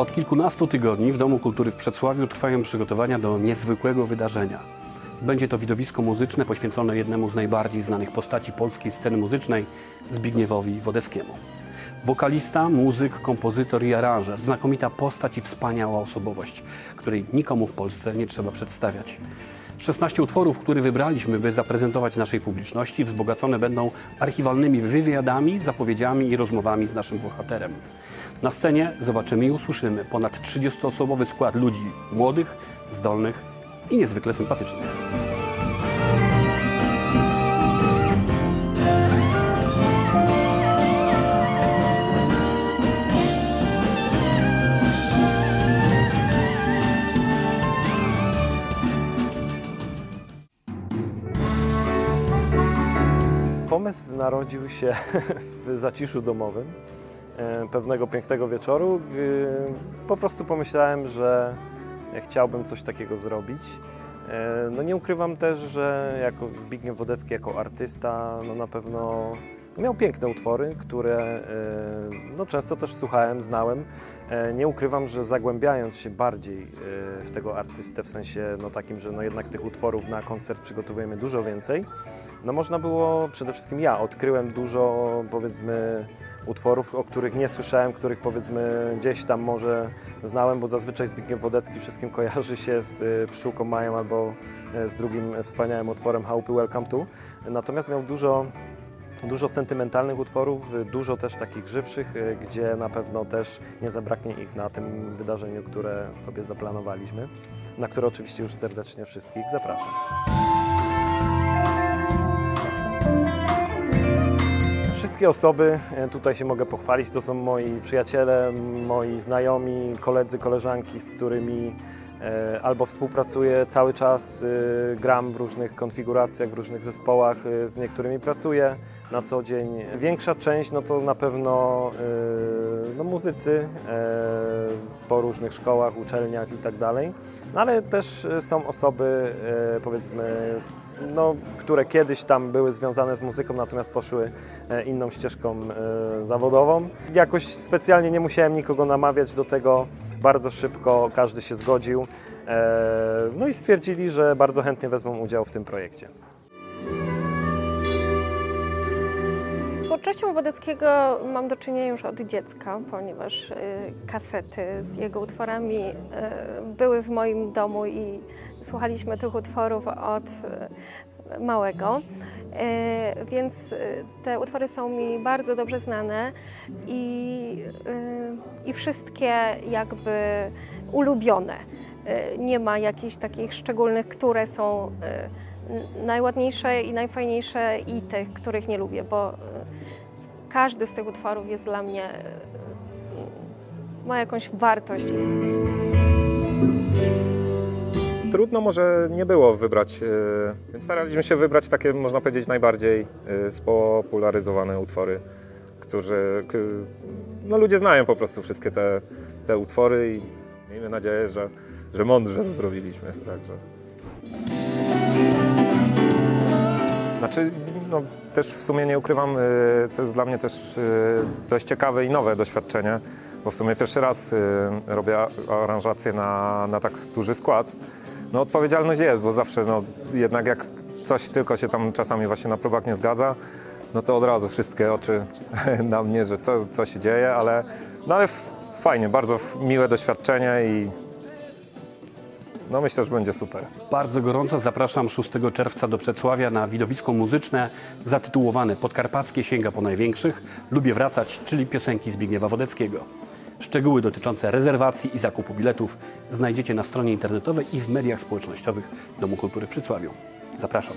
Od kilkunastu tygodni w Domu Kultury w Przedsławiu trwają przygotowania do niezwykłego wydarzenia. Będzie to widowisko muzyczne poświęcone jednemu z najbardziej znanych postaci polskiej sceny muzycznej, Zbigniewowi Wodeckiemu. Wokalista, muzyk, kompozytor i aranżer, znakomita postać i wspaniała osobowość, której nikomu w Polsce nie trzeba przedstawiać. 16 utworów, które wybraliśmy, by zaprezentować naszej publiczności, wzbogacone będą archiwalnymi wywiadami, zapowiedziami i rozmowami z naszym bohaterem. Na scenie zobaczymy i usłyszymy ponad 30-osobowy skład ludzi młodych, zdolnych i niezwykle sympatycznych. Pomysł narodził się w zaciszu domowym pewnego pięknego wieczoru. Po prostu pomyślałem, że chciałbym coś takiego zrobić. E, No nie ukrywam też, że jako Zbigniew Wodecki, jako artysta, no na pewno miał piękne utwory, które e, no często też słuchałem, znałem. E, Nie ukrywam, że zagłębiając się bardziej e, w tego artystę, w sensie no takim, że no jednak tych utworów na koncert przygotowujemy dużo więcej, no można było, przede wszystkim ja odkryłem dużo powiedzmy utworów, o których nie słyszałem, których powiedzmy gdzieś tam może znałem, bo zazwyczaj Zbigniew Wodecki wszystkim kojarzy się z Pszczółką Mają albo z drugim wspaniałym utworem Chałupy Welcome To. Natomiast miał dużo Dużo sentymentalnych utworów, dużo też takich żywszych, y, gdzie na pewno też nie zabraknie ich na tym wydarzeniu, które sobie zaplanowaliśmy, na które oczywiście już serdecznie wszystkich zapraszam. Wszystkie osoby, e, tutaj się mogę pochwalić, to są moi przyjaciele, moi znajomi, koledzy, koleżanki, z którymi e, albo współpracuję cały czas, e, gram w różnych konfiguracjach, w różnych zespołach, e, z niektórymi pracuję na co dzień. Większa część no to na pewno e, no, muzycy e, po różnych szkołach, uczelniach i tak dalej, no, ale też e, są osoby e, powiedzmy no, które kiedyś tam były związane z muzyką, natomiast poszły inną ścieżką zawodową. Jakoś specjalnie nie musiałem nikogo namawiać do tego, bardzo szybko każdy się zgodził. No i stwierdzili, że bardzo chętnie wezmą udział w tym projekcie. Twórczością Wodeckiego mam do czynienia już od dziecka, ponieważ y, kasety z jego utworami y, były w moim domu i słuchaliśmy tych utworów od y, małego. Więc te utwory są mi bardzo dobrze znane i, i wszystkie jakby ulubione. Nie ma jakichś takich szczególnych, które są najładniejsze i najfajniejsze i tych, których nie lubię, bo y, każdy z tych utworów jest dla mnie, y, ma jakąś wartość. Trudno może nie było wybrać, e, więc staraliśmy się wybrać takie, można powiedzieć, najbardziej e, spopularyzowane utwory, które no, ludzie znają po prostu wszystkie te, te utwory i miejmy nadzieję, że, że mądrze to zrobiliśmy. Także. Znaczy, no, też w sumie nie ukrywam, e, to jest dla mnie też e, dość ciekawe i nowe doświadczenie, bo w sumie pierwszy raz e, robię aranżację na, na tak duży skład. No odpowiedzialność jest, bo zawsze no, jednak jak coś tylko się tam czasami właśnie na próbach nie zgadza, no to od razu wszystkie oczy na mnie, że co, co się dzieje, ale, no ale fajnie, bardzo miłe doświadczenie i no myślę, że będzie super. Bardzo gorąco zapraszam 6 czerwca do Przedsławia na widowisko muzyczne zatytułowane Podkarpackie sięga po największych, lubię wracać, czyli piosenki Zbigniewa Wodeckiego. Szczegóły dotyczące rezerwacji i zakupu biletów znajdziecie na stronie internetowej i w mediach społecznościowych Domu Kultury w Przedsławiu. Zapraszam.